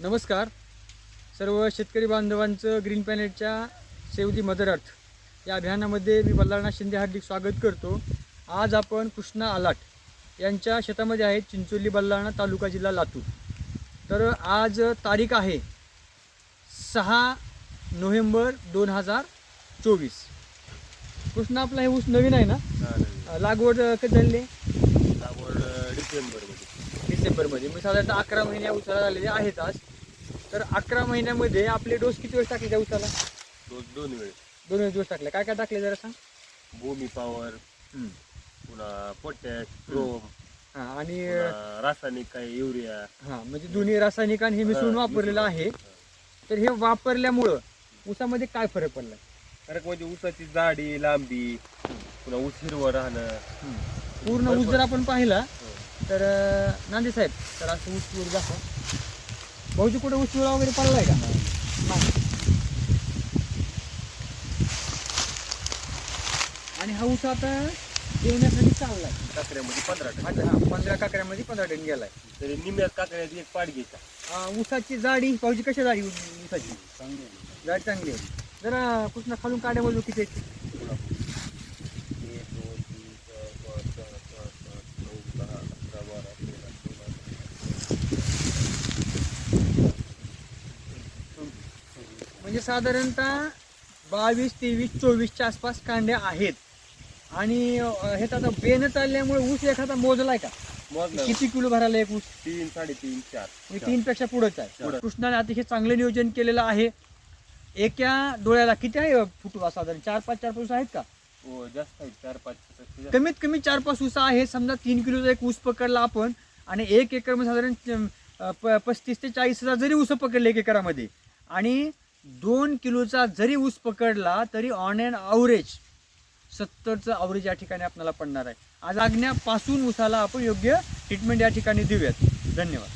नमस्कार. सर्व शेतकरी बांधवांचं ग्रीन प्लॅनेटच्या सेव दी मदर अर्थ या अभियानामध्ये मी बल्लारनाथ शिंदे हार्दिक स्वागत करतो. आज आपण कृष्णा आलाट यांच्या शेतामध्ये आहे चिंचोली बल्लारणा तालुका जिल्हा लातूर. तर आज तारीख आहे सहा नोव्हेंबर दोन हजार चोवीस. कृष्णा आपला हे ऊस नवीन आहे ना? लागवड कधी झालेली आहे लागवड डिसेंबरमध्ये. डिसेंबरमध्ये. मी साधारणतः अकरा महिने या उसाला झालेले आहेत आज. तर अकरा महिन्यामध्ये आपले डोस किती वेळेस टाकले त्या उसाला? दोन दोन वेळेस. दोन वेळेस डोस टाकले. काय काय टाकले जरा सांग. भूमी पॉवर पुन्हा पोटॅश क्रोम हां आणि पुन्हा रासायनिक काही युरिया. हां म्हणजे दोन्ही रासायनिक आणि हे मिसळून हा, वापरलेलं मिसळून. आहे. तर हे वापरल्यामुळं ऊसामध्ये काय फरक पडला फरक म्हणजे ऊसाची जाडी लांबी पुन्हा ऊस हिरवं राहणं. पूर्ण ऊस जर आपण पाहिला. तर नांदे साहेब तर असं पिवळ दाखवा. भाऊजी कुठे पिवळा वगैरे पडलाय का? नाही. आणि हा ऊस आता देण्यासाठी चाललाय. काकड्यामध्ये पंधरा टन. हा पंधरा काकड्यामध्ये पंधरा टन गेलाय. तरी निम्यात काकड्यात एक पाड घ्यायचा. अं, ऊसाची जाडी भाऊजी कशा जाडी ऊस- ऊसाची? जाडी चांगली आहे. जरा कृष्णा खालून काड्या बाजू किती आहेत एक दोन तीन चार पाच सहा सात आठ नऊ दहा अकरा बारा तेरा चौदा म्हणजे साधारणतः बावीस तेवीस चोवीसच्या आसपास कांड्या आहेत. आणि हे तर आता बेन चालल्यामुळे ऊस एखादा मोजलाय का? किती किलो भरायला एक ऊस? तीन साडेतीन चार. म्हणजे तीन पेक्षा पुढंच आहे. कृष्णाने अतिशय चांगलं नियोजन केलेलं आहे. एका डोळ्याला किती आहे फुटवा साधारण? चार पाच चार पाच आहेत का? हो जास्त आहे चार पाच. कमीत कमी चार पाच ऊस आहे. समजा तीन किलोचा एक ऊस पकडला आपण आणि एक एकरमध्ये साधारण पस्तीस ते चाळीस हजार जरी ऊस पकडले एक एकरामध्ये आणि दोन किलोचा जरी ऊस पकडला तरी ऑन अँड आवरेज सत्तरचं अवरेज या ठिकाणी आपल्याला पडणार आहे. आज आगण्यापासून ऊसाला आपण योग्य ट्रीटमेंट या ठिकाणी देऊयात. धन्यवाद.